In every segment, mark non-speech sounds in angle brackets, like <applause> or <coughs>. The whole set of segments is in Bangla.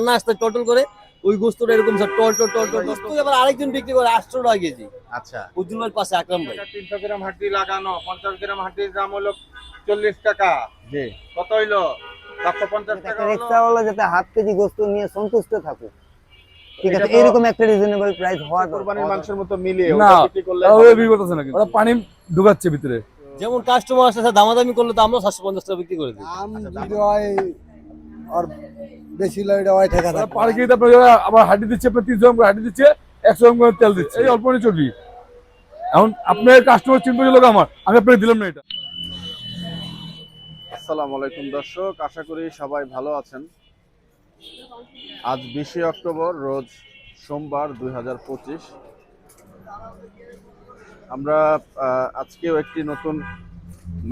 কান্না আসতে টটল করে ওই গোস্তটা এরকম স্যার টল টল টল টল গোস্ত আবার আরেকজন বিক্রি করে আটশো টাকা কেজি। আচ্ছা। পাশে আকরাম ভাই। তিনশো গ্রাম হাড্ডি লাগানো পঞ্চাশ গ্রাম হাড্ডির দাম হলো চল্লিশ টাকা। জি। কত হইল? চারশো পঞ্চাশ টাকা যাতে হাফ কেজি গোস্ত নিয়ে সন্তুষ্ট থাকুক। ঠিক আছে এরকম একটা রিজনেবল প্রাইস হওয়া কোরবানির মাংসের মতো মিলিয়ে না, ওটা বিক্রি করলে ওরা বিক্রি করতেছে না কিন্তু। ওরা পানি ঢুকাচ্ছে ভিতরে। যেমন কাস্টমার আসে স্যার দামাদামি করলে তো আমরা সাতশো পঞ্চাশ টাকা বিক্রি করে দিই। দাম যদি হয় আর বেশি লয়টা হয় ঠেকা ওরা থাকে পার আপনার আবার হাড্ডি দিচ্ছে আপনার তিনশো গ্রাম করে হাড্ডি দিচ্ছে একশো গ্রাম করে তেল দিচ্ছে। এই অল্প নিয়ে চর্বি এখন আপনার কাস্টমার চিন্তা লোক আমার আমি আপনাকে দিলাম না এটা। আসসালামু আলাইকুম দর্শক আশা করি সবাই ভালো আছেন। আজ বিশে অক্টোবর রোজ সোমবার দুই হাজার পঁচিশ। আমরা আজকেও একটি নতুন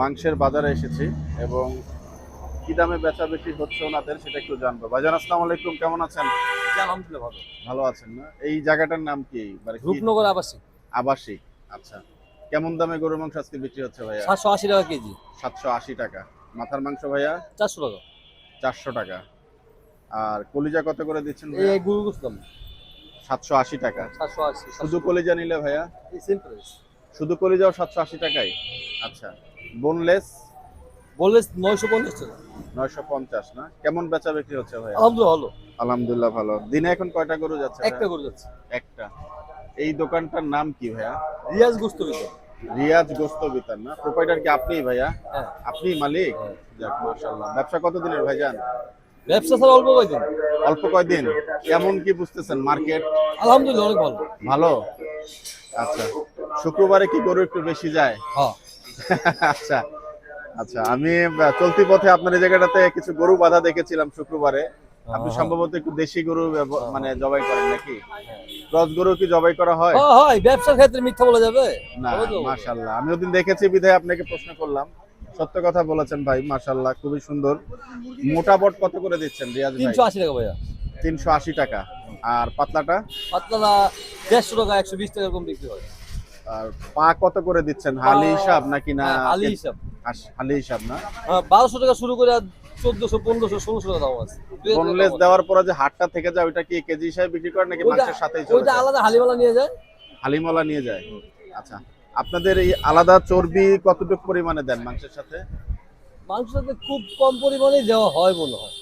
মাংসের বাজারে এসেছি এবং কি দামে বেচা বিক্রি হচ্ছে ওনাদের সেটা একটু জানব। ভাইজান আসসালামু আলাইকুম কেমন আছেন? আলহামদুলিল্লাহ ভালো। ভালো আছেন না? এই জায়গাটার নাম কি? মানে রূপনগর আবাসিক। আবাসিক আচ্ছা। কেমন দামে গরুর মাংস আজকে বিক্রি হচ্ছে ভাইয়া? সাতশো আশি টাকা কেজি। সাতশো আশি টাকা। মাথার মাংস ভাইয়া? চারশো টাকা। চারশো টাকা। আর কলিজা কত করে দিচ্ছেন এই গুরু দাম। সাতশো আশি টাকা। সাতশো আশি শুধু কলিজা নিলে ভাইয়া? শুধু কলিজাও সাতশো আশি টাকাই আচ্ছা। বোনলেস বললে নয়শো পঞ্চাশ টাকা। নয়শো পঞ্চাশ না? কেমন বেচা বিক্রি হচ্ছে ভাইয়া? আলহামদুলিল্লাহ ভালো। আলহামদুলিল্লাহ ভালো। দিনে এখন কয়টা গরু যাচ্ছে একটা করে যাচ্ছে। একটা। এই দোকানটার নাম কি ভাইয়া? রিয়াজ গোস্ত বিক্রি রিয়াজ গোস্ত বিতান না? প্রোপাইটার কি আপনিই ভাইয়া? হ্যাঁ। আপনি মালিক? যাক মাশাআল্লাহ। ব্যবসা কতদিনের ভাইজান? ব্যবসা স্যার অল্প কয়দিন। অল্প কয়দিন? কেমন কি বুঝতেছেন মার্কেট? আলহামদুলিল্লাহ অনেক ভালো। ভালো? আচ্ছা। শুক্রবারে কি গরু একটু বেশি যায়? হ্যাঁ। <laughs> আচ্ছা। আচ্ছা আমি চলতি পথে আপনার এই জায়গাটাতে কিছু গরু বাঁধা দেখেছিলাম শুক্রবারে। আপনি সম্ভবত একটু দেশি গরু মানে জবাই করেন নাকি? ক্রস গরু কি জবাই করা হয়? হ্যাঁ হয় ব্যবসার ক্ষেত্রে মিথ্যা বলা যাবে? না। মাশাল্লাহ আমি ওদিন দেখেছি বিধায় আপনাকে প্রশ্ন করলাম। সত্য কথা বলেছেন ভাই মাশাল্লাহ খুবই সুন্দর। মোটা বট কত করে দিচ্ছেন রিয়াজ ভাই? তিনশো আশি টাকা ভাইয়া। তিনশো আশি টাকা। আর পাতলাটা? পাতলা দেড়শো টাকা একশো বিশ টাকা এরকম বিক্রি হয়। পা কত করে দিচ্ছেন? হালি হিসাব নাকি না হ্যাঁ, আলি হিসাব। হালি হিসাব না? হ্যাঁ বারোশো টাকা শুরু করে চোদ্দশো পনেরোশো ষোলোশো টাকা দাম আছে। বোনলেস দেওয়ার পরে যে হাটটা থেকে যায় ওইটা কি কেজি হিসাবে বিক্রি করেন নাকি মাংসের সাথেই ওইটা আলাদা হালিমালা নিয়ে যায়। হালিমলা নিয়ে যায়। আচ্ছা আপনাদের এই আলাদা চর্বি কতটুকু পরিমাণে দেন মাংসের সাথে? মাংসের সাথে খুব কম পরিমাণেই দেওয়া হয় মনে হয়।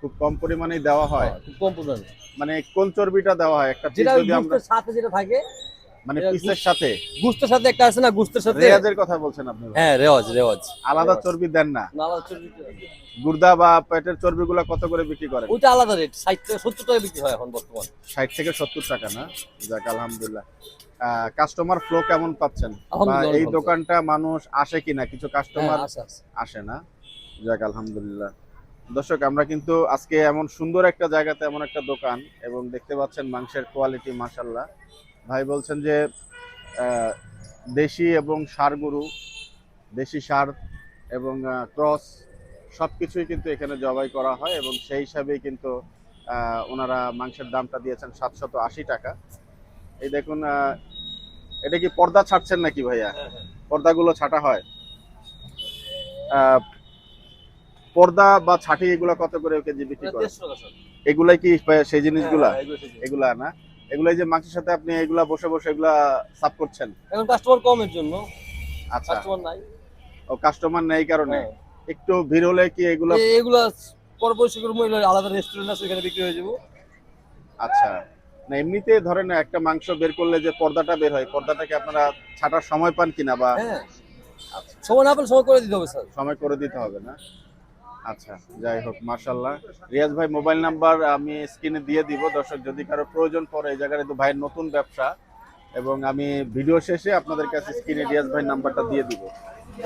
খুব কম পরিমাণেই দেওয়া হয়? খুব কম পরিমাণে। মানে কোন চর্বিটা দেওয়া হয়? একটা যেটা সাথে যেটা থাকে মানে পিসের সাথে? গুস্তের সাথে একটা আছে না গুস্তের সাথে। রেয়াজের কথা বলছেন আপনি হ্যাঁ রেওয়াজ রেওয়াজ। আলাদা চর্বি দেন না। আলাদা চর্বি গুর্দা বা পেটের চর্বিগুলো কত করে বিক্রি করেন? আলাদা রেট ষাট টাকা সত্তর টাকা বিক্রি হয় এখন বর্তমান। ষাট থেকে সত্তর টাকা না? যাক আলহামদুলিল্লাহ। কাস্টমার ফ্লো কেমন পাচ্ছেন? এই দোকানটা মানুষ আসে কিনা? কিছু হ্যাঁ কাস্টমার আছে আসে। না? যাক আলহামদুলিল্লাহ। দর্শক আমরা কিন্তু আজকে এমন সুন্দর একটা জায়গাতে এমন একটা দোকান এবং দেখতে পাচ্ছেন মাংসের কোয়ালিটি মাশাল্লাহ ভাই বলছেন যে আহ, দেশি এবং সার গরু দেশি সার এবং ক্রস সব কিছুই কিন্তু এখানে জবাই করা হয় এবং সেই হিসাবেই কিন্তু ওনারা মাংসের দামটা দিয়েছেন সাতশত আশি টাকা। এই দেখুন আহ, এটা কি পর্দা ছাড়ছেন নাকি ভাইয়া? পর্দাগুলো ছাটা হয়। আহ, পর্দা বা ছাটি এগুলা কত করে কেজি বিক্রি করে। এগুলাই কি সেই জিনিসগুলা? এগুলা এগুলো সেই- এগুলা এগুলাই যে মাংসের সাথে আপনি এগুলা বসে বসে এগুলা সাফ করছেন? এখন কাস্টমার কমের জন্য। আচ্ছা। কাস্টমার নাই। ও কাস্টমার নেই কারণে? হ্যাঁ। একটু ভিড় হলে কি এগুলা এগুলা পর পরিষ্কার মহিলা আলাদা রেস্টুরেন্ট আছে এখানে বিক্রি হয়ে যাব। আচ্ছা। না এমনিতে ধরেন একটা মাংস বের করলে যে পর্দাটা বের হয় পর্দাটাকে আপনারা ছাটার সময় পান কিনা বা হ্যাঁ। আচ্ছা সময় না পেলে সময় করে দিতে হবে স্যার। সময় করে দিতে হবে না? আচ্ছা যাই হোক মার্শাল্লাহ রিয়াজ ভাই মোবাইল নাম্বার আমি স্ক্রিনে দিয়ে দিব। দর্শক যদি কারও প্রয়োজন পড়ে এই জায়গায় তো ভাইয়ের নতুন ব্যবসা এবং আমি ভিডিও শেষে আপনাদের কাছে স্ক্রিনে রিয়াজ ভাই নাম্বারটা দিয়ে দিব।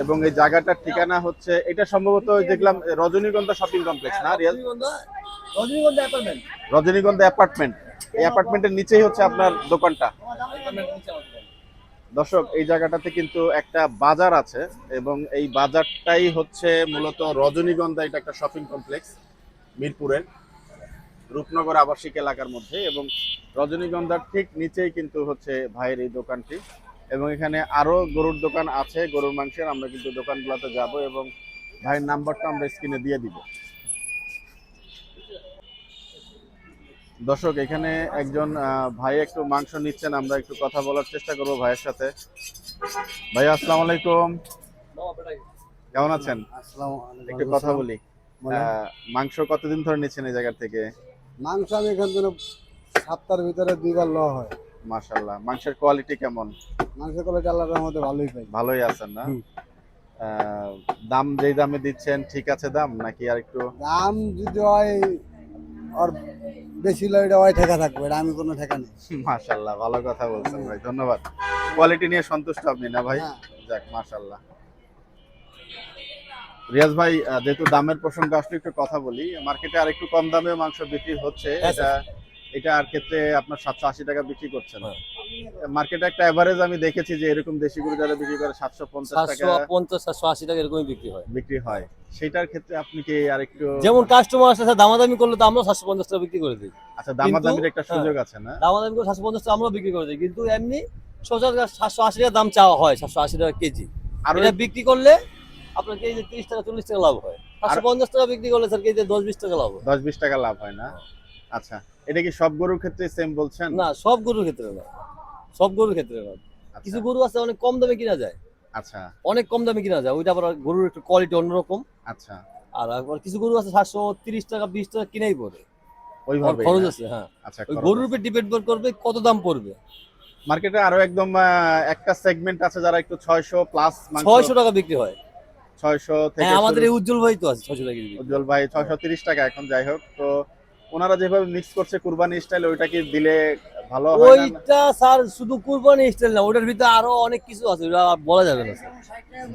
এবং এই জায়গাটার ঠিকানা হচ্ছে এটা সম্ভবত দেখলাম রজনীগন্ধা শপিং কমপ্লেক্স না রিয়াজ? রজনীগন্ধা অ্যাপার্টমেন্ট। রজনীগন্ধা অ্যাপার্টমেন্ট। এই অ্যাপার্টমেন্টের নিচেই হচ্ছে আপনার দোকানটা। দর্শক, এই জায়গাটাতে কিন্তু একটা বাজার আছে এবং এই বাজারটাই হচ্ছে মূলত রজনীগন্ধা, এটা একটা শপিং কমপ্লেক্স মিরপুরের, রূপনগর আবাসিক এলাকার মধ্যে এবং রজনীগন্ধার ঠিক নিচেই কিন্তু হচ্ছে ভাইয়ের এই দোকানটি এবং এখানে আরও গরুর দোকান আছে, গরুর মাংসের, আমরা কিন্তু দোকানগুলোতে যাব এবং ভাইয়ের নাম্বারটা আমরা স্ক্রিনে দিয়ে দিব। দর্শক এখানে একজন ভাই একটু মাংস নিচ্ছেন আমরা একটু কথা বলার চেষ্টা করব ভাইয়ের সাথে। ভাই আসসালামু আলাইকুম। কেমন আছেন? একটু কথা বলি। মাংস কতদিন ধরে নিচ্ছেন এই জায়গা থেকে? মাংস আমি এখান থেকে সপ্তাহের ভিতরে দুইবার ল হয়। মাশাল্লাহ মাংসের কোয়ালিটি কেমন? মাংসের কোয়ালিটি আল্লাহর মধ্যে ভালোই পাই। ভালোই আছেন না? দাম যেই দামে দিচ্ছেন ঠিক আছে দাম? নাকি আর একটু দাম যদি হয় আর বেশি এটা হয় ঠেকা থাকবে এটা আমি কোনো ঠেকা নেই। মাশাল্লাহ ভালো কথা বলছেন ভাই ধন্যবাদ। কোয়ালিটি নিয়ে সন্তুষ্ট আপনি না ভাই? হ্যাঁ। যাক মাশাল্লাহ। রিয়াজ ভাই যেহেতু দামের প্রসঙ্গ আসলে একটু কথা বলি মার্কেটে আর একটু কম দামে মাংস বিক্রি হচ্ছে হ্যাঁ, এটা এটা আর ক্ষেত্রে আপনার সাতশো আশি টাকা বিক্রি করছেন। হ্যাঁ। মার্কেটে একটা এভারেজ আমি দেখেছি যে এরকম দেশি গরু যারা বিক্রি করে সাতশো পঞ্চাশ টাকা পঞ্চাশ সাতশো আশি টাকা এরকমই বিক্রি হয়। বিক্রি হয়। সেটার ক্ষেত্রে আপনি কি আর একটু যেমন কাস্টমার আসে স্যার দামাদামি করলে তো আমরা সাতশো পঞ্চাশ টাকা বিক্রি করে দিই। আচ্ছা দামাদামির একটা হ্যাঁ। সুযোগ আছে না? দামাদামি করে সাতশো পঞ্চাশ টাকা আমরা বিক্রি করে দিই। কিন্তু এমনি সোজা সাতশো আশি টাকা দাম চাওয়া হয় সাতশো আশি টাকা কেজি। আর এটা বিক্রি করলে আপনার কেজি তিরিশ টাকা চল্লিশ টাকা লাভ হয়। সাতশো পঞ্চাশ টাকা বিক্রি করলে স্যার কেজি দশ বিশ টাকা লাভ হয়। দশ বিশ টাকা লাভ হয় না? আচ্ছা এটা কি সব গরুর ক্ষেত্রে সেম বলছেন? না সব গরুর ক্ষেত্রে না। সব গরুর ক্ষেত্রে না আচ্ছা, কিছু গরু আছে অনেক কম দামে কিনা যায়। আচ্ছা। অনেক কম দামে কিনা যায়। ওইটা আবার গরুর একটু কোয়ালিটি অন্যরকম। আচ্ছা। আর আবার কিছু গরু আছে সাতশো তিরিশ টাকা বিশ টাকা কিনাই পড়ে। ওইভাবে খরচ আছে হ্যাঁ। আচ্ছা গরুর উপর ডিপেন্ড করবে কত দাম পড়বে। মার্কেটে আরও একদম একটা সেগমেন্ট আছে যারা একটু ছয়শো প্লাস ছয়শো টাকা বিক্রি হয়। ছয়শো থেকে হ্যাঁ আমাদের এই উজ্জ্বল ভাই তো আছে ছয়শো টাকা উজ্জ্বল ভাই ছয়শো তিরিশ টাকা এখন যাই হোক। তো ওনারা যেভাবে মিক্স করছে কুরবানি স্টাইল ওইটা কি দিলে? ওইটা স্যার শুধু কুরবানি স্টাইল না ওটার ভিতরে আরও অনেক কিছু আছে ওটা বলা যাবে না স্যার।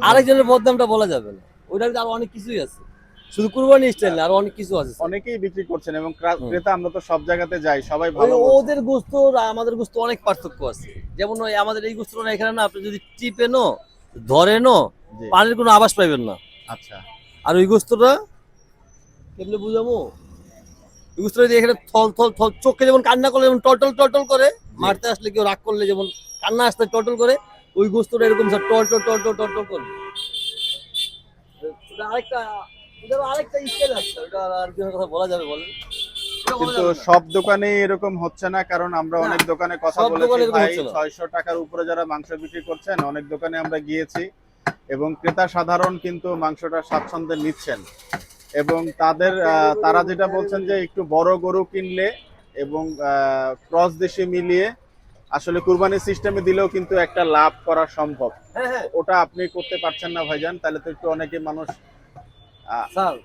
আরেকজনের বদনামটা বলা যাবে না ওটার ভিতরে আরও অনেক কিছুই আছে। শুধু কুরবানি স্টাইল না আরও অনেক কিছু আছে অনেকেই বিক্রি করছেন এবং ক্রেতা আমরা তো সব জায়গাতে যাই সবাই ভালো ওদের গোস্ত আর আমাদের গোস্ত অনেক পার্থক্য আছে। যেমন ওই আমাদের এই গোস্তটা এখানে না আপনি যদি টিপে নো ধরে নো পানির কোনো আবাস পাইবেন না। আচ্ছা। আর ওই গোস্তটা কেমনে বুঝামো এখানে থল থল থল চোখে যেমন কান্না করলে যেমন টলটল টলটল করে মারতে আসলে কেউ রাগ করলে যেমন কান্না আসতে টলটল করে ওই গোস্তটা এরকম স্যার টলটল টলটল টলটল করবে আরেকটা আরেকটা স্টাইল আছে ওটা আর কি কথা বলা যাবে বলেন? কিন্তু সব দোকানে এরকম হচ্ছে না কারণ আমরা অনেক দোকানে কথা বলেছি ভাই টাকার উপরে যারা মাংস বিক্রি করছেন অনেক দোকানে আমরা গিয়েছি এবং ক্রেতা সাধারণ কিন্তু মাংসটা স্বাচ্ছন্দ্যে নিচ্ছেন। এবং তাদের তারা যেটা বলছেন যে একটু বড় গরু কিনলে এবং ক্রস দেশে মিলিয়ে আসলে কুরবানি সিস্টেমে দিলেও কিন্তু একটা লাভ করা সম্ভব। হ্যাঁ হ্যাঁ। ওটা আপনি করতে পারছেন না ভাইজান তাহলে তো একটু অনেকে মানুষ স্যার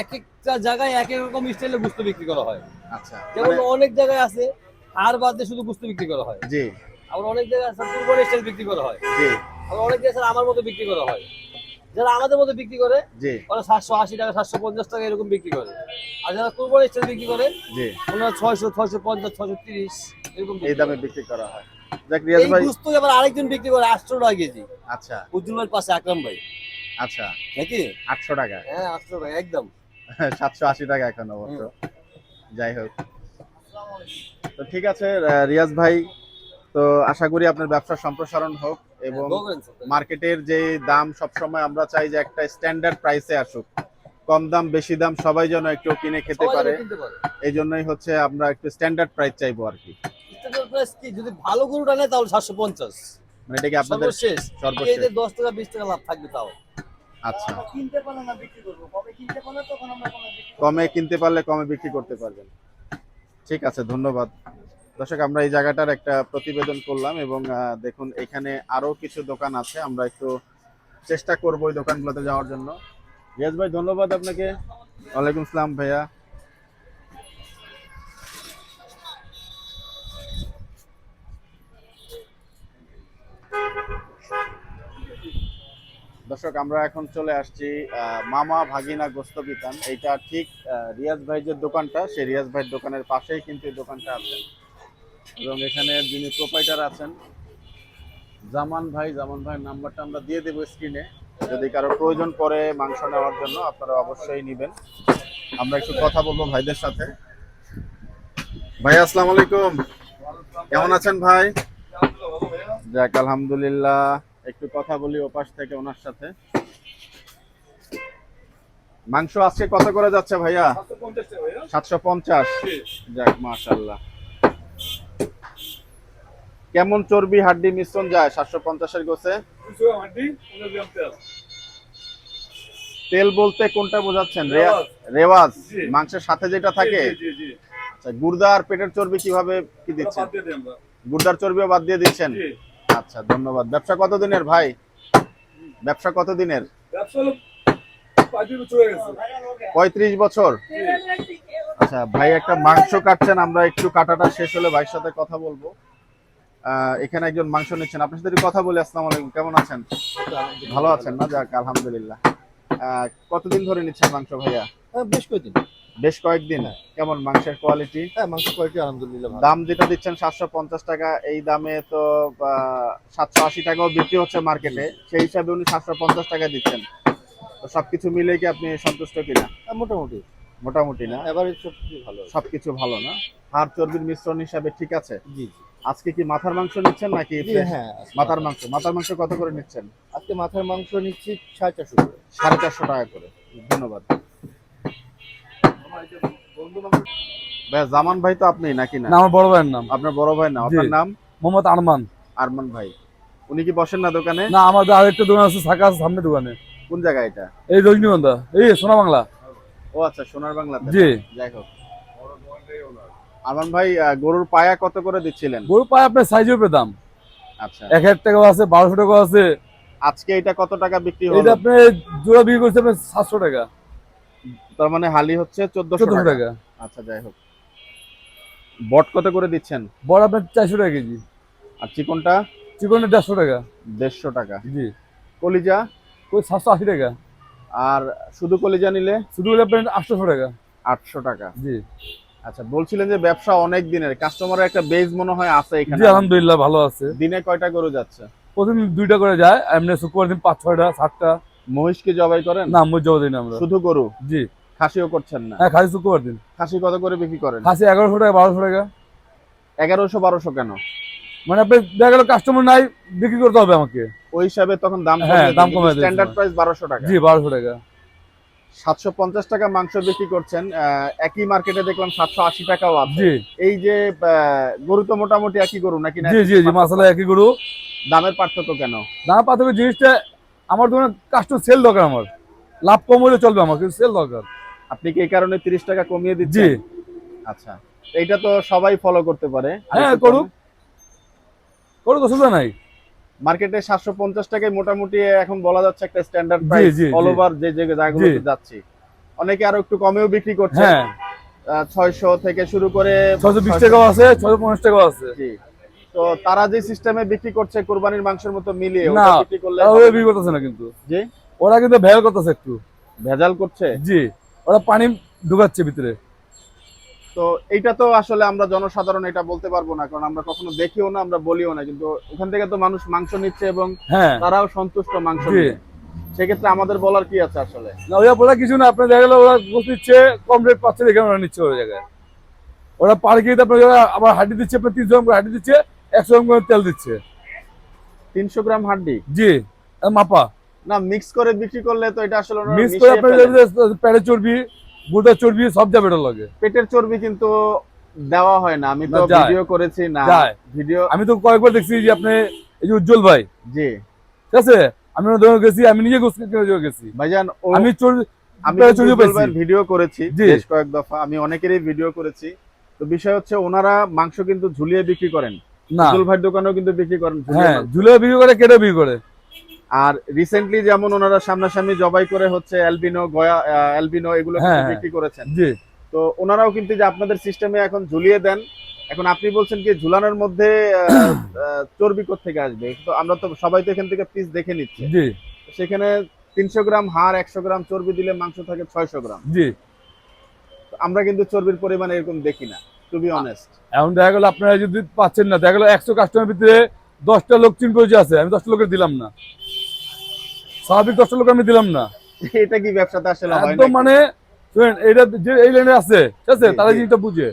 এক একটা জায়গায় এক এক রকম স্টাইলে গুস্ত বিক্রি করা হয়। আচ্ছা যেমন মানে- অনেক জায়গায় আছে আর বাদে শুধু গুস্ত বিক্রি করা হয়। জি। আবার অনেক জায়গায় আছে কুরবানি স্টাইল বিক্রি করা হয়। জি। আবার অনেক জায়গায় আমার মতো বিক্রি করা হয়। যারা আমাদের মতো বিক্রি করে ওরা সাতশো আশি টাকা সাতশো পঞ্চাশ টাকা এরকম বিক্রি করে। আর যারা কুরবানি বিক্রি করে ওনারা ছয়শো ছয়শো পঞ্চাশ ছয়শো তিরিশ এরকম এই দামে বিক্রি করা হয়। ভাই। গুস্ত আবার আরেকজন বিক্রি করে আটশো টাকা কেজি। আচ্ছা। উজ্জ্বল ভাইয়ের পাশে আকরাম ভাই। আচ্ছা। নাকি? আটশো টাকা। হ্যাঁ আটশো টাকা একদম। সাতশো আশি টাকা এখন অবশ্য। যাই হোক। তো ঠিক আছে রিয়াজ ভাই তো আশা করি আপনার ব্যবসার সম্প্রসারণ হোক এবং হ্যাঁ। মার্কেটের যে দাম সবসময় আমরা চাই যে একটা স্ট্যান্ডার্ড প্রাইসে আসুক। কম দাম বেশি দাম সবাই যেন একটু কিনে খেতে পারে। এই জন্যই হচ্ছে আমরা একটু স্ট্যান্ডার্ড প্রাইস চাইব আর কি। যদি ভালো গরুটা নেয় তাহলে সাতশো পঞ্চাশ। মানে এটা কি আপনাদের সর্বশেষ। সর্বশেষ? দশ টাকা বিশ টাকা লাভ থাকবে তাও। আচ্ছা। কিনতে পারলে না বিক্রি করব। কবে কিনতে পারলে তখন আমরা কমে কিনতে পারলে কমে বিক্রি করতে পারবেন। ঠিক আছে ধন্যবাদ। দর্শক, আমরা এই জায়গাটার একটা প্রতিবেদন করলাম এবং দেখুন, এখানে আরও কিছু দোকান আছে। আমরা একটু চেষ্টা করব ওই দোকানগুলোতে যাওয়ার জন্য। রিয়াজ ভাই, ধন্যবাদ আপনাকে। ওয়ালাইকুম আসসালাম ভাইয়া। দর্শক, আমরা এখন চলে আসছি মামা ভাগিনা গোস্ত বিতান। এইটা ঠিক রিয়াজ ভাই যে দোকানটা, সেই রিয়াজ ভাইয়ের দোকানের পাশেই কিন্তু এই দোকানটা আছে। এবং এখানে যিনি প্রোপাইটার আছেন, জামান ভাই, জামান ভাইয়ের নাম্বারটা আমরা দিয়ে দেবো স্ক্রিনে যদি কারও প্রয়োজন পড়ে মাংস নেওয়ার জন্য, আপনারা অবশ্যই নেবেন। আমরা একটু কথা বলব ভাইদের সাথে। ভাই, আসসালামু আলাইকুম। কেমন আছেন ভাই? যাক, আলহামদুলিল্লাহ। একটু কথা বলি ওপাশ থেকে ওনার সাথে। মাংস আজকে কত করে যাচ্ছে ভাইয়া? সাতশো পঞ্চাশ। যাক মাশাল্লাহ কেমন চর্বি হাড্ডি মিশ্রণ যায়? সাতশো পঞ্চাশের গোছে। তেল বলতে কোনটা বোঝাচ্ছেন? রেওয়াজ। মাংসের সাথে যেটা থাকে? আচ্ছা গুর্দা আর পেটের চর্বি কীভাবে কি দিচ্ছেন? গুর্দার চর্বিও বাদ দিয়ে দিচ্ছেন? আচ্ছা ধন্যবাদ। ব্যবসা কতদিনের ভাই? ব্যবসা কতদিনের? পঁয়ত্রিশ বছর? আচ্ছা ভাই একটা মাংস কাটছেন আমরা একটু কাটাটা শেষ হলে ভাইয়ের সাথে কথা বলব। এখানে একজন মাংস নিচ্ছেন। আপনার সাথে কথা বলে আসসালামু আলাইকুম। কেমন আছেন? ভালো আছেন না? যাক আলহামদুলিল্লাহ। কতদিন ধরে নিচ্ছেন মাংস ভাইয়া? হ্যাঁ বেশ কয়েকদিন বেশ কয়েকদিন। কেমন মাংসের কোয়ালিটি হ্যাঁ মাংস কোয়ালিটি আলহামদুলিল্লাহ ভালো। দাম যেটা দিচ্ছেন সাতশো পঞ্চাশ টাকা এই দামে তো সাতশো আশি টাকাও বিক্রি হচ্ছে মার্কেটে সেই হিসাবে উনি সাতশো পঞ্চাশ টাকা দিচ্ছেন। তো সবকিছু মিলে কি আপনি সন্তুষ্ট কিনা? হ্যাঁ, মোটামুটি। মোটামুটি না? এবারে সব কিছু ভালো। সবকিছু ভালো না? হাড় চর্বির মিশ্রণ হিসাবে ঠিক আছে? জি জি। আজকে কি মাথার মাংস নিচ্ছেন নাকি হ্যাঁ মাথার মাংস। মাথার মাংস কত করে নিচ্ছেন? আজকে মাথার মাংস নিচ্ছি সাড়ে চারশো করে। সাড়ে চারশো টাকা করে। ধন্যবাদ। ভাই জামান ভাই তো আপনি নাকি না? না আমার বড় ভাইয়ের নাম। আপনার বড় ভাই না আপনার নাম? মোহাম্মদ আরমান। আরমান ভাই। উনি কি বসেন না দোকানে? না আমাদের আরেকটা দোকান আছে শাখা আছে সামনে দোকানে। কোন জায়গায় এটা? এই রজনীগন্ধা। এই সোনা বাংলা ও আচ্ছা সোনার বাংলাতে জি। যাই হোক। আরমান ভাই গরুর পায়া কত করে দিচ্ছিলেন? গরু পায় আপনার সাইজের উপরে দাম। আচ্ছা। এক হাজার টাকা আছে বারোশো টাকা আছে। আজকে এটা কত টাকা বিক্রি এটা আপনি জোড়া বিক্রি করছে আপনার সাতশো টাকা। তার মানে হালি হচ্ছে চোদ্দশো টাকা। আচ্ছা যাই হোক। বট কত করে দিচ্ছেন? বড় আপনার চারশো টাকা কেজি। আর চিকনটা? চিকনের দেড়শো টাকা। দেড়শো টাকা। জি। কলিজা? ওই সাতশো আশি টাকা। আর শুধু কলিজা নিলে? শুধু হলে আপনার আটশোশো টাকা। আটশো টাকা। জি। আচ্ছা বলছিলেন যে ব্যবসা অনেক দিনের কাস্টমারের একটা বেজ মনে হয় আছে এখানে। জি আলহামদুলিল্লাহ ভালো আছে। দিনে কয়টা গরু যাচ্ছে? প্রতিদিন দুইটা করে যায় এমনি শুক্রবার দিন পাঁচ ছয়টা সাতটা। মহিষ কি জবাই করেন? না আমরা জমা দিই না আমরা। শুধু গরু? জি। খাসিও করছেন না? হ্যাঁ খাসি শুক্রবার দিন। খাসি কত করে বিক্রি করেন? খাসি এগারোশো টাকা বারোশো টাকা। এগারোশো বারোশো কেন? মানে আপনি দেখা গেল কাস্টমার নাই বিক্রি করতে হবে আমাকে। ওই হিসাবে তখন দাম হ্যাঁ, দাম দিয়েছে। স্ট্যান্ডার্ড প্রাইস বারোশো টাকা। জি বারোশো টাকা। সাতশো পঞ্চাশ টাকা মাংস বিক্রি করছেন একই মার্কেটে দেখলাম সাতশো আশি টাকাও আছে। এই যে গরু তো মোটামুটি একই গরু নাকি জি জি জি মাসালা একই গরু। দামের পার্থক্য কেন? দাম পার্থক্য জিনিসটা আমার দোকানে কাস্টমার সেল দরকার আমার। লাভ কম হলে চলবে আমার কিন্তু সেল দরকার। আপনি কি এই কারণে তিরিশ টাকা কমিয়ে জি। দিচ্ছেন আচ্ছা এইটা তো সবাই ফলো করতে পারে। হ্যাঁ, করুক। কোনো অসুবিধা নাই। মার্কেটে সাতশো পঞ্চাশ টাকায় মোটামুটি এখন বলা যাচ্ছে একটা স্ট্যান্ডার্ড প্রাইস অল ওভার যে যে জায়গাগুলোতে। যাচ্ছি। অনেকে আরও একটু কমেও বিক্রি করছে। হ্যাঁ। ছয়শো থেকে শুরু করে ছয়শো বিশ টাকাও আছে ছয়শো পঞ্চাশ টাকাও আছে। জি। তো তারা যে সিস্টেমে বিক্রি করছে কোরবানির মাংসের মতো মিলিয়ে না, ওটা বিক্রি করলে ওরা। বিক্রি করতেছে না কিন্তু। জি? ওরা কিন্তু ভেজাল করতেছে একটু। ভেজাল করছে? জি ওরা পানি ঢুকাচ্ছে ভিতরে। তো এইটা তো আসলে আমরা জনসাধারণ এটা বলতে পারব না কারণ আমরা কখনো দেখিও না আমরা বলিও না। কিন্তু ওখান থেকে তো মানুষ মাংস নিচ্ছে এবং হ্যাঁ। তারাও সন্তুষ্ট মাংস সেক্ষেত্রে আমাদের বলার কি আছে আসলে? না ওরা বলা কিছু না আপনি দেখা গেলো ওরা গোস কম রেট পাচ্ছে দেখে ওরা নিচ্ছে ওই জায়গায়। ওরা পার আপনার আবার হাড্ডি দিচ্ছে আপনার তিনশো গ্রাম করে হাড্ডি দিচ্ছে একশো গ্রাম করে তেল দিচ্ছে। তিনশো গ্রাম হাড্ডি? জি মাপা। না মিক্স করে বিক্রি করলে তো এটা আসলে মিক্স করে আপনার ফেলে। প্যাডের চর্বি চর্বি সব যাবে লগে পেটের চর্বি কিন্তু দেওয়া হয় না। আমি তো ভিডিও করেছি না। ভিডিও আমি তো কয়েকবার দেখছি যে আপনি এই যে উজ্জ্বল ভাই। জি। ঠিক আছে? আমি ওনার গেছি আমি নিজে গেছি। ভাইজান আমি চর্বি আমি ভিডিও করেছি বেশ কয়েক দফা। আমি অনেকেরই ভিডিও করেছি। তো বিষয় হচ্ছে ওনারা মাংস কিন্তু ঝুলিয়ে বিক্রি করেন। না। উজ্জ্বল ভাইয়ের দোকানেও কিন্তু বিক্রি করেন ঝুলিয়ে হ্যাঁ মাংস। ঝুলে বিক্রি করে কেটে বিক্রি করে। আর রিসেন্টলি যেমন ওনারা সামনাসামনি জবাই করে হচ্ছে অ্যালবিনো গয়া অ্যালবিনো এগুলো হ্যাঁ, হ্যাঁ। বিক্রি করেছেন। জি। তো ওনারাও কিন্তু যে আপনাদের সিস্টেমে এখন ঝুলিয়ে দেন। এখন আপনি বলছেন কি ঝুলানোর মধ্যে <coughs> চর্বি থেকে আসবে? তো আমরা তো সবাই তো এখান থেকে পিস দেখে নিচ্ছি। জি। সেখানে তিনশো গ্রাম হাড় একশো গ্রাম চর্বি দিলে মাংস থাকে ছয়শো গ্রাম। জি। তো আমরা কিন্তু চর্বির পরিমাণ এরকম দেখি না টু বি অনেস্ট এখন দেখা গেলো আপনারা যদি পাচ্ছেন না দেখা গেলো একশো কাস্টমার ভিতরে দশটা লোক চিন আছে আমি দশটা লোকের দিলাম না। স্বাভাবিক দশটা লোক আমি দিলাম না। এটা কি ব্যবসাতে আসলে হয় একদম মানে শুনেন এটা যে এই লাইনে আছে ঠিক আছে? তারা জিনিসটা বুঝে।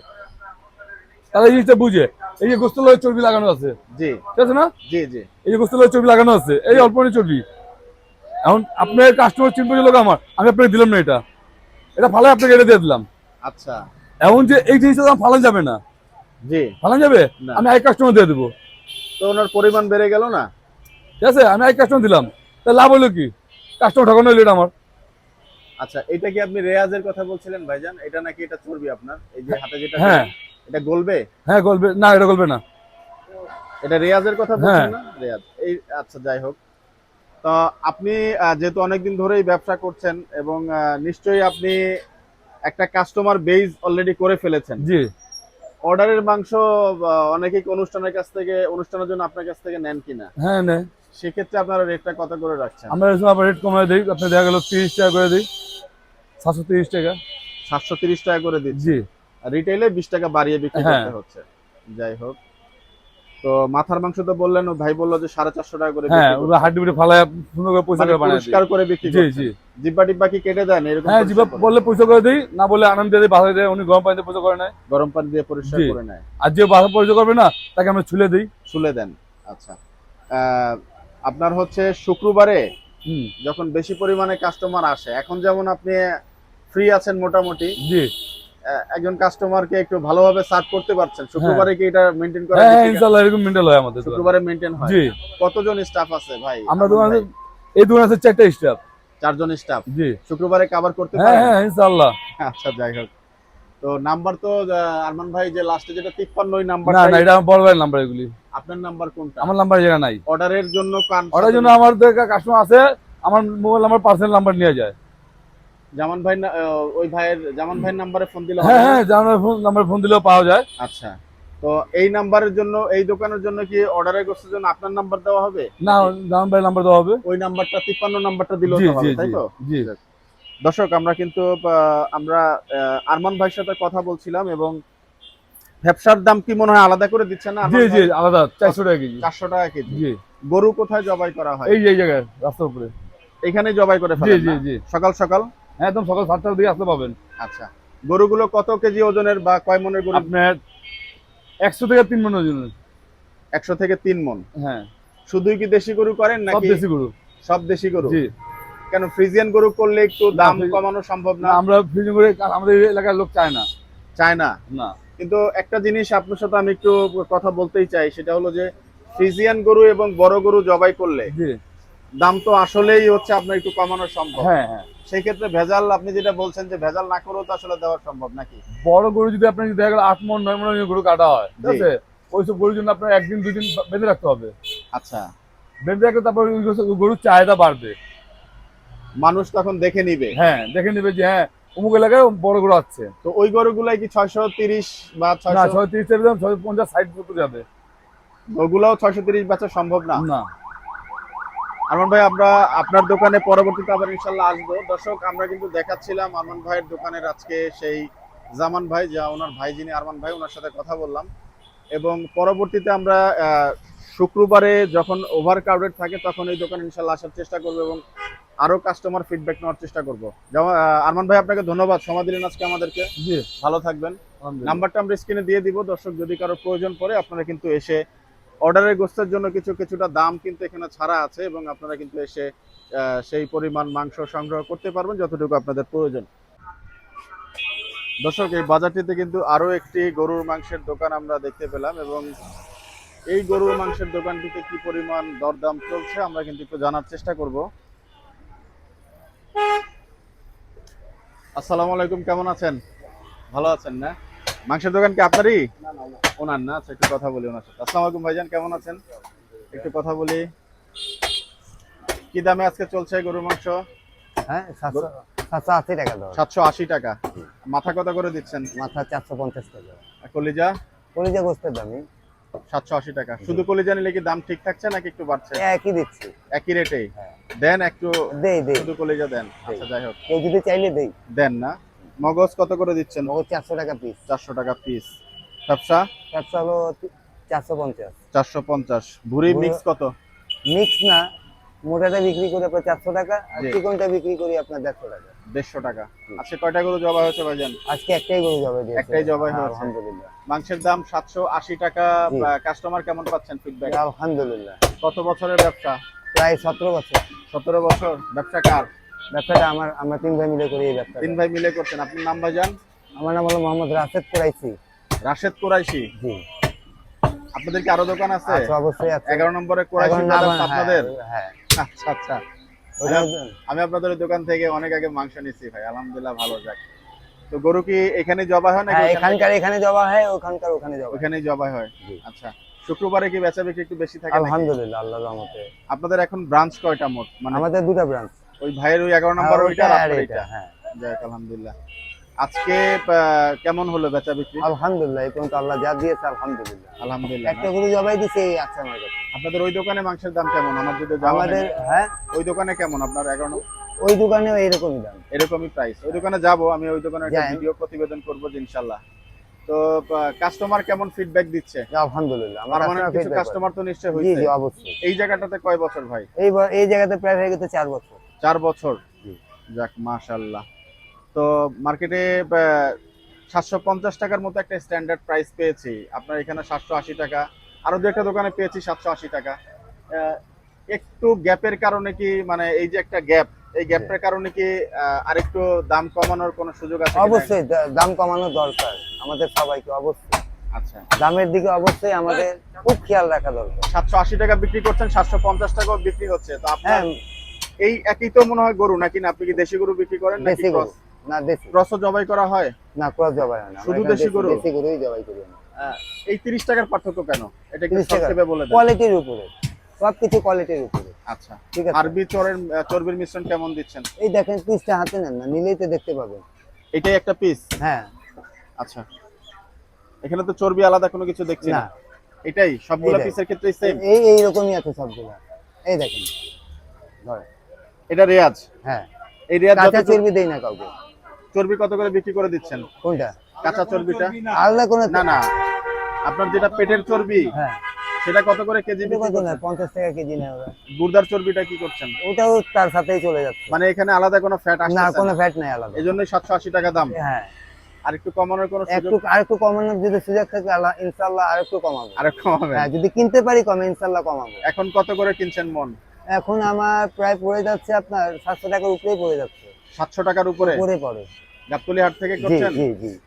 তারা জিনিসটা বুঝে। এই যে গোস্ত চর্বি লাগানো আছে জি। ঠিক আছে না? জি জি। এই যে গোস্ত চর্বি লাগানো আছে এই অল্প চর্বি। এখন আপনার কাস্টমার লোক আমার আমি আপনাকে দিলাম না এটা। এটা ভালো আপনাকে এটা দিয়ে দিলাম। আচ্ছা। এমন যে এই জিনিসটা দাম ফালান যাবে না। জি। ফালান যাবে? আমি এক কাস্টমার দিয়ে দেবো। তো ওনার পরিমাণ বেড়ে গেল না? ঠিক আছে? আমি এক কাস্টমার দিলাম। তা লাভ হলো কি? কাস্টমার ঠকানো হলো এটা আমার। আচ্ছা এটা কি আপনি রেয়াজের কথা বলছিলেন ভাইজান? এটা নাকি এটা চর্বি আপনার? এই যে হাতে যেটা হ্যাঁ। এটা গলবে? হ্যাঁ গল্পে না এটা গল্পে না। এটা রেয়াজের কথা বলছেন হ্যাঁ। না? রেয়াজ। এই আচ্ছা যাই হোক। তো আপনি যেহেতু অনেকদিন ধরেই ব্যবসা করছেন এবং নিশ্চয়ই আপনি একটা কাস্টমার বেজ অলরেডি করে ফেলেছেন। জি। অর্ডারের মাংস অনেকেই অনুষ্ঠানের কাছ থেকে অনুষ্ঠানের জন্য আপনার কাছ থেকে নেন কিনা? হ্যাঁ নে সেক্ষেত্রে আপনারা রেটটা কত করে রাখছেন? আমরা এরকম রেট কমায় দিই। আপনি দেখা গেল তিরিশ টাকা করে দিই। সাতশো তিরিশ টাকা। সাতশো তিরিশ টাকা করে দিচ্ছি জি। রিটেলে বিশ টাকা বাড়িয়ে বিক্রি হ্যাঁ। করতে হচ্ছে। যাই হোক। তো মাথার মাংস তো বললেন ভাই বলল যে সাড়ে চারশো টাকা করে হ্যাঁ ওরা হাড্ডি বিটে ফালায় সুন্দর করে পয়সা মানে করে বানায় পরিষ্কার করে বিক্রি জি। জি। জিব্বা টিব্বা কি কেটে দেন? এরকম হ্যাঁ পরিষ্কার জিবা করে? বললে পয়সা করে দিই না বলে আনন্দ দিয়ে দিই বাসা দিয়ে উনি গরম পানিতে পয়সা করে নেয়। গরম পানি দিয়ে পরিষ্কার করে নেয়। আর যে বাসা পয়সা করবে না তাকে আমরা ছুলে দিই। শুলে দেন। আচ্ছা। আহ, আপনার হচ্ছে শুক্রবারে যখন বেশি পরিমাণে কাস্টমার আসে এখন যেমন আপনি ফ্রি আছেন মোটামুটি জি। একজন কাস্টমারকে একটু ভালোভাবে সার্ভ করতে পারছেন শুক্রবারে কি এটা মেনটেন করা হ্যাঁ হ্যাঁ? ইনশাল্লাহ এরকম মেন্টাল হয় আমাদের শুক্রবারে মেনটেন হয়। জি। কতজন স্টাফ আছে ভাই? আমরা দোকান? এই দোকান আছে চারটা স্টাফ চারজন স্টাফ জি। শুক্রবারে কভার করতে হ্যাঁ পারেন? হ্যাঁ ইনশাল্লাহ আচ্ছা যাই হোক। তো নাম্বার তো আরমান ভাই যে লাস্টে যেটা ওই নাম্বার না না এটা আমার বড় ভাইয়ের নাম্বার এগুলি। আপনার নাম্বার কোনটা? আমার নাম্বার জায়গা নাই। অর্ডারের জন্য কান ওটার জন্য আমার কাস্টমার আছে আমার মোবাইল নাম্বার পার্সোনাল নাম্বার নিয়ে যায়। জামান ভাই ওই ভাইয়ের জামান ভাইয়ের নাম্বারে ফোন দিলে হ্যাঁ হবে না? হ্যাঁ ফোন নাম্বার ফোন দিলেও পাওয়া যায়। আচ্ছা। তো এই নাম্বারের জন্য এই দোকানের জন্য কি অর্ডারের গোষ্ঠীর জন্য আপনার নাম্বার দেওয়া হবে? না জামান ভাইয়ের নাম্বার দেওয়া হবে। ওই নাম্বারটা তিপ্পান্ন নাম্বারটা দিলেও হবে তাই তো? জি। দর্শক আমরা কিন্তু আমরা আরমান ভাইয়ের সাথে কথা বলছিলাম এবং ব্যবসার দাম কি মনে হয় আলাদা করে দিচ্ছে না? জি জি আলাদা চারশো টাকা কেজি। চারশো টাকা কেজি। জি। গরু কোথায় জবাই করা হয়? এই যে এই জায়গায় রাস্তার উপরে। এখানে জবাই করে জি ফেলেন জি না? জি সকাল সকাল? হ্যাঁ একদম সকাল সাতটার দিকে আসতে পাবেন। আচ্ছা। গরুগুলো কত কেজি ওজনের বা কয় মনের গরু? আপনার একশো থেকে তিন মনের জন্য একশো থেকে তিন মন। হ্যাঁ। শুধুই কি দেশি গরু করেন নাকি সব দেশি গরু। সব দেশি গরু? জি। কেন ফ্রিজিয়ান গরু করলে একটু দাম কমানো সম্ভব না? আমরা ফ্রিজিং করে আমাদের এলাকার লোক চায় না। চায় না? না। কিন্তু একটা জিনিস আপনার সাথে আমি একটু কথা বলতেই চাই সেটা হলো যে ফ্রিজিয়ান গরু এবং বড় গরু জবাই করলে দাম তো আসলেই হচ্ছে আপনার একটু কমানো সম্ভব। হ্যাঁ হ্যাঁ। সেই ক্ষেত্রে ভেজাল আপনি যেটা বলছেন যে ভেজাল না করেও তো আসলে দেওয়া সম্ভব নাকি? বড় গরু যদি আপনার দেখা গেল আট মন নয় মনের গরু কাটা হয় ঠিক। আছে? ওইসব গরুর জন্য আপনার একদিন দুদিন বেঁধে রাখতে হবে। আচ্ছা। বেঁধে রাখলে তারপর গরুর চাহিদা বাড়বে। মানুষ তখন দেখে নিবে। হ্যাঁ দেখে নিবে যে হ্যাঁ অমুক এলাকায় বড় গরু আছে তো ওই গরুগুলাই কি ছয়শো তিরিশ বা ছয়শো তিরিশ টাকা দাম ছয় পঞ্চাশ ষাট সত্তর যাবে। ওগুলাও ছয়শো তিরিশ বেচা সম্ভব না। না। আরমান ভাই আমরা আপনার দোকানে পরবর্তীতে আবার ইনশাল্লাহ আসব। দর্শক আমরা কিন্তু দেখাচ্ছিলাম আরমান ভাইয়ের দোকানের আজকে সেই জামান ভাই যা ওনার ভাই যিনি আরমান ভাই ওনার সাথে কথা বললাম। এবং পরবর্তীতে আমরা শুক্রবারে যখন ওভার ক্রাউডেড থাকে তখন এই দোকানে ইনশাল্লাহ আসার চেষ্টা করব এবং আরও কাস্টমার ফিডব্যাক নেওয়ার চেষ্টা করব। যেমন আরমান ভাই আপনাকে ধন্যবাদ। সময় দিলেন আজকে আমাদেরকে। জি। ভালো থাকবেন। নাম্বারটা আমরা স্ক্রিনে দিয়ে দিব। দর্শক যদি কারও প্রয়োজন পড়ে আপনারা কিন্তু এসে অর্ডারের গোস্তের জন্য কিছু কিছুটা দাম কিন্তু এখানে ছাড়া আছে এবং আপনারা কিন্তু এসে সেই পরিমাণ মাংস সংগ্রহ করতে পারবেন যতটুকু আপনাদের প্রয়োজন। দর্শক এই বাজারটিতে কিন্তু আরও একটি গরুর মাংসের দোকান আমরা দেখতে পেলাম এবং এই গরুর মাংসের দোকানটিতে কি পরিমাণ দরদাম চলছে আমরা কিন্তু একটু জানার চেষ্টা করব। আসসালামু আলাইকুম কেমন আছেন? ভালো আছেন না? মাংসের দোকান কি আপনারই? ওনার না আচ্ছা একটু কথা বলি ওনার সাথে। আসসালামু আলাইকুম ভাইজান কেমন আছেন? একটু কথা বলি। কি দামে আজকে চলছে গরুর মাংস? হ্যাঁ সাতশো আশি টাকা সাতশো আশি টাকা। মাথা কত করে দিচ্ছেন? মাথা চারশো পঞ্চাশ টাকা। কলিজা? কলিজা গোস্তের দামি সাতশো আশি টাকা। শুধু কলিজা নিলে কি দাম ঠিক থাকছে নাকি একটু বাড়ছে? একই দিচ্ছি। একই রেটেই হ্যাঁ। দেন একটু দেই দেই। শুধু কলিজা দেন। আচ্ছা যাই হোক। কেউ যদি চাইলে দেই। দেন না। মগজ কত করে দিচ্ছেন? মগজ চারশো টাকা পিস চারশো টাকা পিস ব্যবসা? চারশো হলো চারশো পঞ্চাশ। চারশো পঞ্চাশ। ভুঁড়ি- মিক্স কত? মিক্স না মোটাটা বিক্রি করি আপনার চারশো টাকা আর। চিকনটা বিক্রি করি আপনার দেড়শো টাকা। দেড়শো টাকা। আজকে কয়টা গরু জবা হয়েছে ভাইজান? আজকে একটাই গরু জবাই একটাই জবাই হ্যাঁ, হয়েছে। আলহামদুলিল্লাহ। মাংসের দাম সাতশো আশি টাকা। কাস্টমার কেমন পাচ্ছেন ফিডব্যাক আলহামদুলিল্লাহ। কত বছরের ব্যবসা? প্রায় সতেরো বছর। সতেরো বছর। ব্যবসা কার? ব্যবসাটা আমার আমরা তিন ভাই মিলে করি এই ব্যবসাটা। তিন ভাই মিলে করছেন। আপনার নাম ভাইজান? আমার নাম হলো মোহাম্মদ রাশেদ কুরাইশি। রাশেদ কোরাইশি? জি। আপনাদের কি আরও দোকান আছে? আচ্ছা অবশ্যই আছে। এগারো নম্বরে কোরাইশি আপনাদের? হ্যাঁ। আচ্ছা আচ্ছা। আমি আপনাদের দোকান থেকে অনেক আগে মাংস নিচ্ছি ভাই। আলহামদুলিল্লাহ ভালো যাক। তো গরু কি এখানে জবাই হয় নাকি হ্যাঁ এখানকার এখানে জবা হয় ওখানকার ওখানে জবা হয়। ওখানেই জবাই হয়। আচ্ছা। শুক্রবারে কি বেচা বিক্রি একটু বেশি থাকে আলহামদুলিল্লাহ আল্লাহর রহমতে। আপনাদের এখন ব্রাঞ্চ কয়টা মোট? মানে আমাদের দুটো ব্রাঞ্চ ওই ভাইয়ের ওই এগারো নম্বর ওইটা আর এটা হ্যাঁ। যাক আলহামদুলিল্লাহ। আজকে কেমন হলো বেচা বিক্রি? আলহামদুলিল্লাহ এই পর্যন্ত আল্লাহ যা দিয়েছে আলহামদুলিল্লাহ। আলহামদুলিল্লাহ। একটা গরু জবাই দিছে এই আছে আমার কাছে। আপনাদের ওই দোকানে মাংসের দাম কেমন? আমার যদি আমাদের হ্যাঁ? ওই দোকানে কেমন আপনার এগারো? ওই দোকানেও এইরকমই দাম। এরকমই প্রাইস ওই দোকানে যাব আমি ওই দোকানে একটা ভিডিও প্রতিবেদন করব ইনশাআল্লাহ। তো কাস্টমার কেমন ফিডব্যাক দিচ্ছে? আলহামদুলিল্লাহ আমার কাস্টমার কিছু কাস্টমার তো নিশ্চয় করে। জি জি অবশ্যই। এই জায়গাটাতে কয় বছর ভাই? এই এই জায়গাতে প্রায় হয়ে গেছে চার বছর। চার বছর? জি। যাক মাশাল্লাহ তো মার্কেটে সাতশো পঞ্চাশ টাকার মতো একটা স্ট্যান্ডার্ড প্রাইস পেয়েছি। আপনার এখানে সাতশো আশি টাকা আরও দু একটা দোকানে পেয়েছি সাতশো আশি টাকা। একটু গ্যাপের কারণে কি মানে এই যে একটা গ্যাপ এই গ্যাপটার কারণে কি আরেকটু দাম কমানোর কোনো সুযোগ আছে অবশ্যই দাম কমানো দরকার আমাদের সবাইকে অবশ্যই। আচ্ছা। দামের দিকে অবশ্যই আমাদের খুব খেয়াল রাখা দরকার। সাতশো আশি টাকা বিক্রি করছেন সাতশো পঞ্চাশ টাকাও বিক্রি হচ্ছে। তো আপনার হ্যাঁ। এই একই তো মনে হয় গরু নাকি না? আপনি কি দেশি গরু বিক্রি করেন নাকি দেশি গরু। না দেশি। ক্রস জবাই করা হয়? না ক্রস জবাই হয় না। শুধু দেশি গরু? দেশি গরুই জবাই করি আমরা। এই তিরিশ টাকার পার্থক্য কেন? এটা একটু 30 সংক্ষেপে বলে দেন। কোয়ালিটির উপরে। সবকিছু কোয়ালিটির উপরে। আচ্ছা। ঠিক আছে? আরবি চরের চর্বির মিশ্রণ কেমন দিচ্ছেন? এই দেখেন পিসটা হাতে নেন না নিলেই তো দেখতে পাবেন। এটাই একটা পিস হ্যাঁ। আচ্ছা। এখানে তো চর্বি আলাদা কোনো কিছু দেখছি না। এটাই? সবগুলো। পিসের ক্ষেত্রে সেম এই এইরকমই আছে সবগুলো। এই দেখেন। এটা রেয়াজ? হ্যাঁ। এই রেয়াজ যত চর্বি দেই না কাউকে। চর্বি কত করে বিক্রি করে দিচ্ছেন? কোনটা? কাঁচা চর্বিটা? আলাদা কোনো না না। আপনার যেটা পেটের চর্বি হ্যাঁ। সেটা কত করে কেজি বিক্রি কত করছেন? পঞ্চাশ টাকা কেজি নেয় ওরা। গুর্দার চর্বিটা কি করছেন? ওটাও তার সাথেই চলে যাচ্ছে। মানে এখানে আলাদা কোনো ফ্যাট না কোনো ফ্যাট নাই আলাদা। এই জন্যই সাতশো আশি টাকা দাম। হ্যাঁ। আর একটু কমানোর কোনো সুযোগ? একটু আর একটু কমানোর যদি সুযোগ থাকে আল্লাহ ইনশাল্লাহ আর একটু কমাবো। আর কমাবেন? হ্যাঁ যদি কিনতে পারি কমে ইনশাল্লাহ কমাবো। এখন কত করে কিনছেন মন? এখন আমার প্রায় পড়ে যাচ্ছে আপনার সাতশো টাকার উপরেই পড়ে যাচ্ছে। সাতশো টাকার উপরে? পড়ে পড়ে। গাবতলি হাট থেকে করছেন?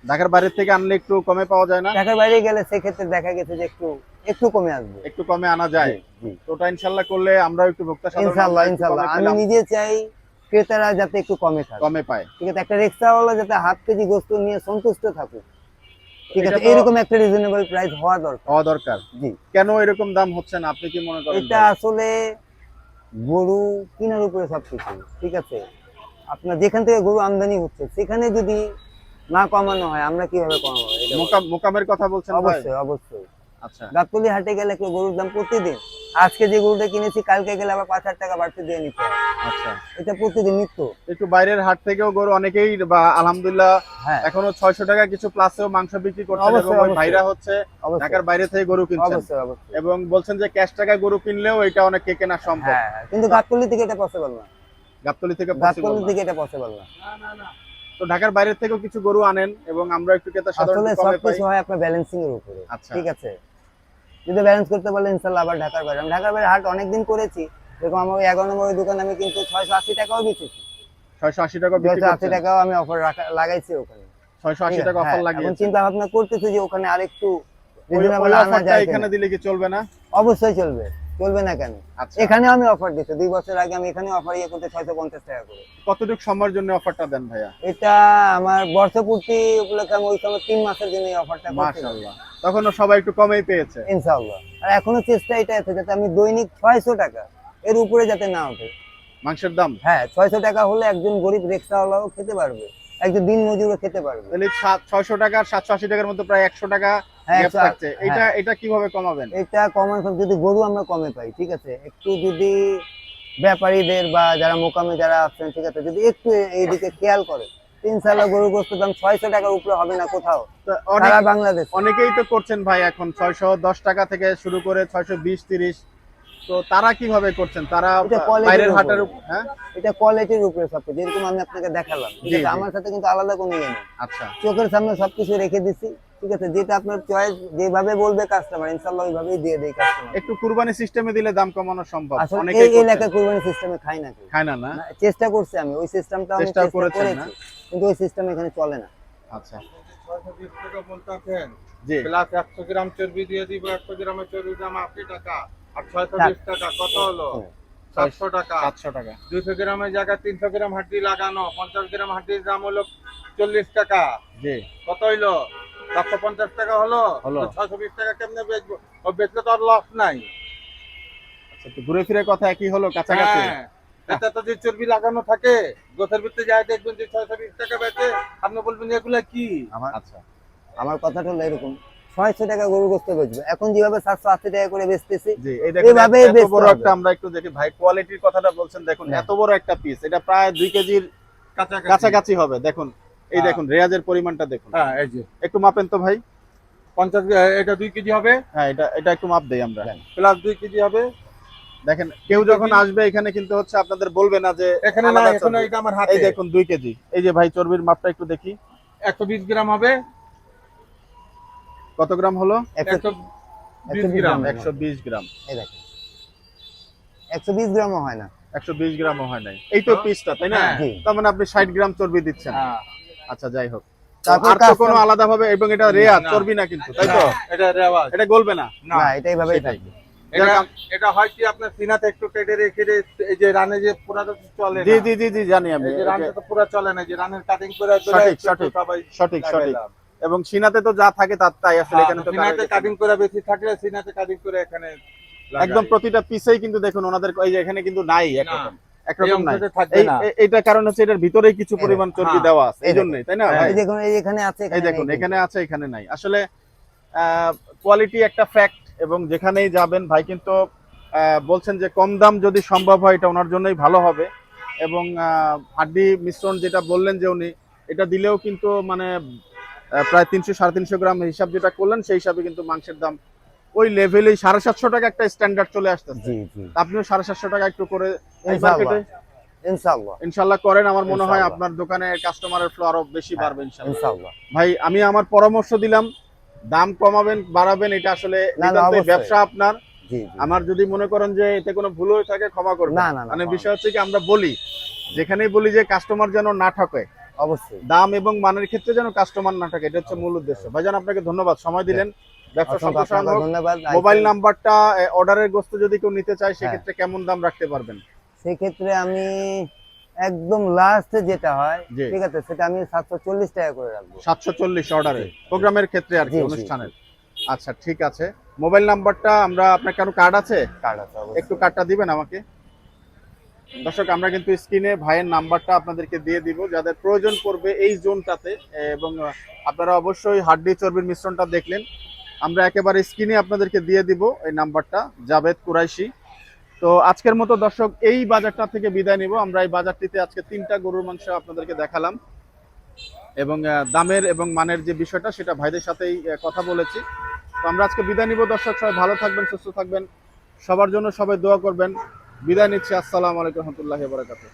ঢাকার বাইরে থেকে আনলে একটু কমে পাওয়া যায় না? ঢাকার বাইরে গেলে সেক্ষেত্রে দেখা গেছে যে একটু একটু কমে আসবে। একটু কমে আনা যায়। তো ওটা ইনশাল্লাহ করলে আমরাও একটু ভোক্তা ইনশাল্লাহ ইনশাল্লাহ। আমি নিজে চাই ক্রেতারা যাতে একটু কমে থাকে। কমে পায়। ঠিক আছে একটা রিক্সাওয়ালা যাতে হাফ কেজি গোস্ত নিয়ে সন্তুষ্ট থাকুক। ঠিক আছে এরকম একটা রিজনেবল প্রাইস হওয়া দরকার। হওয়া দরকার। জি। কেন এরকম দাম হচ্ছে না? আপনি কি মনে করেন এটা আসলে গরু কেনার উপরে সবকিছু। ঠিক আছে আপনার যেখান থেকে গরু আমদানি হচ্ছে সেখানে যদি না কমানো হয় আমরা কীভাবে কমাবো? মোকামের কথা বলছেন অবশ্যই অবশ্যই। আচ্ছা। গাবতলি হাটে গেলে কি গরুর দাম প্রতিদিন? আজকে যে গরুটা কিনেছি কালকে গেলে আবার পাঁচ হাজার টাকা বাড়তে দিয়ে নিতে আচ্ছা। এটা প্রতিদিন নিত্য। একটু বাইরের হাট থেকেও গরু অনেকেই বা আলহামদুলিল্লাহ হ্যাঁ। এখনও ছয়শো টাকা কিছু প্লাসেও মাংস বিক্রি করছেন এবং। ভাইরা হচ্ছে ঢাকার বাইরে থেকে গরু কিনছেন। অবশ্যই অবশ্যই। এবং বলছেন যে ক্যাশ টাকায় গরু কিনলেও এটা অনেকে কেনা সম্ভব। হ্যাঁ। কিন্তু গাবতলি থেকে এটা পসিবল না। গাবতলি থেকে গাবতলি থেকে এটা পসিবল না। তো ঢাকার বাইরে থেকেও কিছু গরু আনেন এবং আমরা একটু ক্রেতা সাধারণ কমে পাই। সবকিছু হয় আপনার ব্যালেন্সিং এর উপরে। আচ্ছা। ঠিক আছে? যদি ব্যালেন্স করতে পারলে ইনশাল্লাহ আবার ঢাকার বাইরে। আমি ঢাকার বাইরে হাট অনেকদিন করেছি। যেরকম আমার ওই এগারো নম্বরের দোকান আমি কিন্তু ছয়শো আশি টাকাও বেচেছি। ছয়শো আশি টাকা বিক্রি ছয়শো আশি করছেন। টাকাও আমি অফার লাগাইছি ওখানে। ছয়শো আশি ঠিক আছে? টাকা অফার হ্যাঁ, লাগিয়ে এখন চিন্তা ভাবনা করতেছি যে ওখানে আরেকটু reasonable আনা যায় এখানে দিলে কি চলবে না? অবশ্যই চলবে। চলবে না কেন? আচ্ছা। এখানেও আমি অফার দিচ্ছি। দুই বছর আগে আমি এখানে অফার ইয়ে করতে ছয়শো পঞ্চাশ টাকা করে। কতটুকু সময়ের জন্য অফারটা দেন ভাইয়া? এটা আমার বর্ষপূর্তি উপলক্ষে আমি ওই সময় তিন মাসের জন্য অফারটা মাশাআল্লাহ। তখনও সবাই একটু কমেই পেয়েছে। ইনশাআল্লাহ। আর এখনও চেষ্টা এটা আছে যাতে আমি দৈনিক ছয়শো টাকা এর উপরে যাতে না ওঠে। মাংসের দাম? হ্যাঁ ছয়শো টাকা হলে একজন গরিব রিক্সাওয়ালাও খেতে পারবে। একজন দিন মজুরও খেতে পারবে। তাহলে সাত ছয়শো টাকা সাতশো আশি টাকার মধ্যে প্রায় একশো টাকা হ্যাঁ, এটা হ্যাঁ। এটা কীভাবে কমাবেন? এটা কমন যদি গরু আমরা কমে পাই ঠিক আছে? একটু যদি ব্যাপারীদের বা যারা মোকামে যারা আছেন ঠিক আছে? যদি একটু এইদিকে খেয়াল করে তিন সাল গরু গোস্ত দাম ছয়শো টাকার উপরে হবে না কোথাও? বাংলাদেশ। অনেকেই তো করছেন ভাই এখন ছয়শো দশ টাকা থেকে শুরু করে ছয়শো বিশ তিরিশ। তো তারা কীভাবে করছেন? তারা বাইরের হাটের হ্যাঁ? এটা কোয়ালিটির উপরে সবকিছু। যেরকম আমি আপনাকে দেখালাম ঠিক আছে? আমার সাথে কিন্তু আলাদা কোনো ইয়ে নেই। আচ্ছা। চোখের সামনে সবকিছু রেখে দিছি ঠিক আছে? যেটা আপনার চয়েস যেভাবে বলবে কাস্টমার ইনশাল্লাহ ওইভাবেই দিয়ে দেয় কাস্টমার একটু কুরবানি সিস্টেমে দিলে দাম কমানো সম্ভব। অনেকেই এই। এলাকায় কুরবানি সিস্টেমে খাই না না না? চেষ্টা করছি আমি। ওই সিস্টেমটা আমি চেষ্টা করেছি। কিন্তু ওই সিস্টেম এখানে চলে না। আচ্ছা। ছয়শো বিশ টাকা বলতেছেন। জি। প্লাস একশো গ্রাম চর্বি দিয়ে দিব একশো গ্রামের চর্বির দাম আশি টাকা। টাকা কত হলো? সাতশো টাকা। সাতশো টাকা। দুশো গ্রামের জায়গায় তিনশো গ্রাম হাড্ডি লাগানো পঞ্চাশ গ্রাম হাড্ডির দাম হলো চল্লিশ টাকা। জি। কত হইল? পঞ্চাশ টাকা হলো? বিশ টাকা কেমনে বেচবো? ও বেচলে তো আর লস নাই। আচ্ছা, ঘুরে ফিরে কথা একই হলো কাছাকাছি? হ্যাঁ। এটা তো যে চর্বি লাগানো থাকে গোথের ভিতরে যায় দেখবেন যে ছয়শো বিশ টাকা বেচে আপনি বলবেন এগুলা কি? আমার আচ্ছা। আমার কথাটা হলো এরকম। ছয়শো টাকা গরু গোস্ত বেচবো। এখন যেভাবে সাতশো আশি টাকা করে বেচতেছি জি এই দেখুন এইভাবেই এত বেচতে বড় একটা আমরা একটু দেখি ভাই কোয়ালিটির কথাটা বলছেন দেখুন হ্যাঁ। এত বড় একটা পিস এটা প্রায় দুই কেজির কাছাকাছি। হবে দেখুন এই হ্যাঁ। দেখুন রেয়াজের পরিমাণটা দেখুন। হ্যাঁ এই যে। একটু মাপেন তো ভাই। পঞ্চাশ এটা দুই কেজি হবে? হ্যাঁ এটা এটা একটু মাপ দেই আমরা। প্লাস দুই কেজি হবে? দেখেন কেউ যখন আসবে এখানে কিন্তু হচ্ছে আপনাদের বলবে না যে এখানে না আলাদা এখন এটা আমার হাতে। এই দেখুন দুই কেজি। এই যে ভাই চর্বির মাপটা একটু দেখি। একশো বিশ গ্রাম হবে? কত গ্রাম হলো? একশো বিশ গ্রাম। গ্রাম। একশো বিশ গ্রাম। এই দেখেন। একশো বিশ গ্রামও হয় না। একশো বিশ গ্রামও হয় নাই। এই তো হ্যাঁ। পিসটা তাই না। তার মানে আপনি ষাট গ্রাম চর্বি দিচ্ছেন। হ্যাঁ। আচ্ছা যাই হোক। তারপর তো কোনো আলাদা ভাবে এবং এটা রেয়ার না। চর্বি না কিন্তু তাই তো? এটা রেওয়াজ এটা গলবে না? না। এটা এইভাবেই থাকবে। এটা এটা হয় কি আপনার সিনাতে একটু কেটে রেখে এই যে রানে যে পুরা তো চলে জি জি জি জি জানি আমি। এই যে রানটা তো পুরা চলে না যে রানের কাটিং করে সঠিক, সঠিক। এবং সিনাতে তো যা থাকে তার তাই আসলে এখানে তো সিনাতে কাটিং করে বেশি থাকলে সিনাতে কাটিং করে এখানে একদম প্রতিটা পিসেই কিন্তু দেখুন ওনাদের এই যে এখানে কিন্তু নাই না, একরকম নাই অংশতে থাকবে এই না। এ- এইটার কারণ হচ্ছে এটার ভিতরেই কিছু পরিমাণ চর্বি হ্যাঁ। দেওয়া আছে এই এই তাই না? হ্যাঁ। এই দেখুন এখানে আছে এই দেখুন এখানে আছে এখানে নাই। আসলে কোয়ালিটি একটা ফ্যাক্ট এবং যেখানেই যাবেন ভাই কিন্তু বলছেন যে কম দাম যদি সম্ভব হয় এটা ওনার জন্যই ভালো হবে। এবং আহ, হাড্ডি মিশ্রণ যেটা বললেন যে উনি এটা দিলেও কিন্তু মানে প্রায় তিনশো সাড়ে তিনশো গ্রাম হিসাব যেটা করলেন সেই হিসাবে কিন্তু মাংসের দাম ওই লেভেলেই সাড়ে সাতশো টাকা একটা স্ট্যান্ডার্ড চলে আসতেছে। জি আপনিও সাড়ে সাতশো টাকা একটু করে এই মার্কেটে ইনশাল্লাহ করেন আমার মনে হয় আপনার দোকানে কাস্টমারের ফ্লো আরও বেশি হ্যাঁ, বাড়বে ইনশাল্লাহ ভাই আমি আমার পরামর্শ দিলাম দাম কমাবেন বাড়াবেন এটা আসলে। ব্যবসা আপনার। আমার যদি মনে করেন যে এতে কোনো ভুল হয়ে থাকে ক্ষমা করবেন। মানে বিষয় হচ্ছে কি আমরা বলি যেখানেই বলি যে কাস্টমার যেন না ঠকে অবশ্যই। দাম এবং মানের ক্ষেত্রে যেন কাস্টমার না থাকে এটা হচ্ছে মূল উদ্দেশ্য। ভাইজান আপনাকে ধন্যবাদ। সময় দিলেন। হোক ধন্যবাদ। মোবাইল নাম্বারটা অর্ডারের গোস্ত যদি কেউ নিতে চায় হ্যাঁ। সেক্ষেত্রে কেমন দাম রাখতে পারবেন? সেক্ষেত্রে আমি একদম লাস্ট যেটা হয়। ঠিক আছে সেটা আমি সাতশো চল্লিশ টাকা করে রাখব। সাতশো চল্লিশ অর্ডারে প্রোগ্রামের ক্ষেত্রে আর কি অনুষ্ঠানের। আচ্ছা ঠিক আছে। মোবাইল নাম্বারটা আমরা আপনার কারও কার্ড আছে? কার্ড আছে একটু কার্ডটা দিবেন আমাকে? দর্শক, আমরা কিন্তু স্ক্রিনে ভাইয়ের নাম্বারটা আপনাদেরকে দিয়ে দিব। যাদের প্রয়োজন পড়বে এই জোনটাতে এবং আপনারা অবশ্যই হাড্ডি চর্বির মিশ্রণটা দেখলেন। আমরা একেবারে স্ক্রিনে আপনাদেরকে দিয়ে দিব এই নাম্বারটা, জাভেদ কুরাইশি। তো আজকের মতো দর্শক, এই বাজারটা থেকে বিদায় নিব। আমরা এই বাজারটিতে আজকে তিনটা গরুর মাংস আপনাদেরকে দেখালাম। এবং দামের এবং মানের যে বিষয়টা, সেটা ভাইদের সাথেই কথা বলেছি। তো আমরা আজকে বিদায় নিব দর্শক, সবাই ভালো থাকবেন, সুস্থ থাকবেন। সবার জন্য সবাই দোয়া করবেন। বিদায় নিচ্ছি আসসালামু আলাইকুম রহমতুল্লাহ বারাকাতুহ।